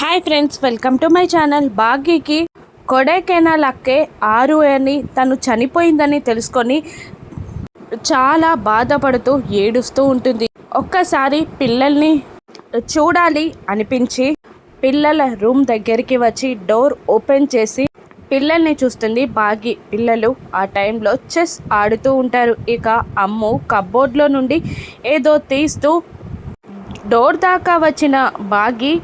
Hi friends welcome to my channel భాగ్యకి. Kodaikanal అక్కే ఆరు అని తను చనిపోయిందని తెలుసుకొని చాలా బాధపడుతూ ఏడుస్తూ ఉంటుంది. ఒక్కసారి పిల్లల్ని చూడాలి అనిపించి పిల్లల రూమ్ దగ్గరికి వచ్చి డోర్ ఓపెన్ చేసి పిల్లల్ని చూస్తుంది బాగి పిల్లలు ఆ టైంలో చెస్ ఆడుతూ ఉంటారు. ఇక అమ్ము కబోర్డ్లో నుండి ఏదో తీస్తూ డోర్ దాకా వచ్చిన బాగి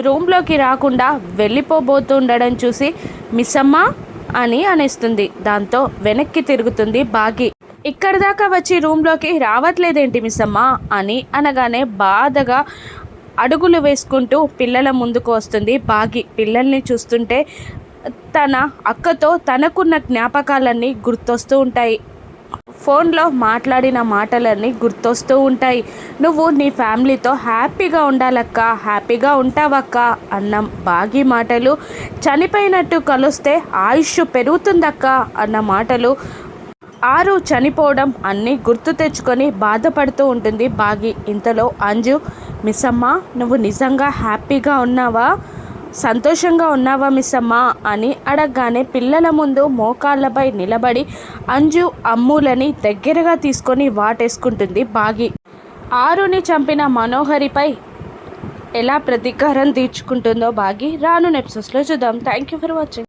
రూమ్లోకి రాకుండా వెళ్ళిపోబోతుండడం చూసి మిస్సమ్మ అని అనేస్తుంది. దాంతో వెనక్కి తిరుగుతుంది బాగి. ఇక్కడ దాకా వచ్చి రూమ్లోకి రావట్లేదేంటి మిస్సమ్మ? అని అనగానే బాధగా అడుగులు వేసుకుంటూ పిల్లల ముందుకు వస్తుంది బాగి. పిల్లల్ని చూస్తుంటే తన అక్కతో తనకున్న జ్ఞాపకాలన్నీ గుర్తొస్తూ ఉంటాయి. ఫోన్లో మాట్లాడిన మాటలన్నీ గుర్తొస్తూ ఉంటాయి. నువ్వు నీ ఫ్యామిలీతో హ్యాపీగా ఉండాలక్క హ్యాపీగా ఉంటావక్క అన్న బాగి మాటలు. చనిపోయినట్టు కలిస్తే ఆయుష్ పెరుగుతుందక్క అన్న మాటలు. ఆరు చనిపోవడం అన్నీ గుర్తు తెచ్చుకొని బాధపడుతూ ఉంటుంది బాగి. ఇంతలో అంజు మిస్సమ్మ నువ్వు నిజంగా హ్యాపీగా ఉన్నావా? సంతోషంగా ఉన్నావా మిస్సమ్మా? అని అడగగానే పిల్లల ముందు మోకాళ్ళపై నిలబడి అంజు అమ్ములని దగ్గరగా తీసుకొని వాటేసుకుంటుంది బాగి. ఆరుని చంపిన మనోహరిపై ఎలా ప్రతీకారం తీర్చుకుంటుందో బాగి రాను నెప్సెస్లో చూద్దాం. Thank you for watching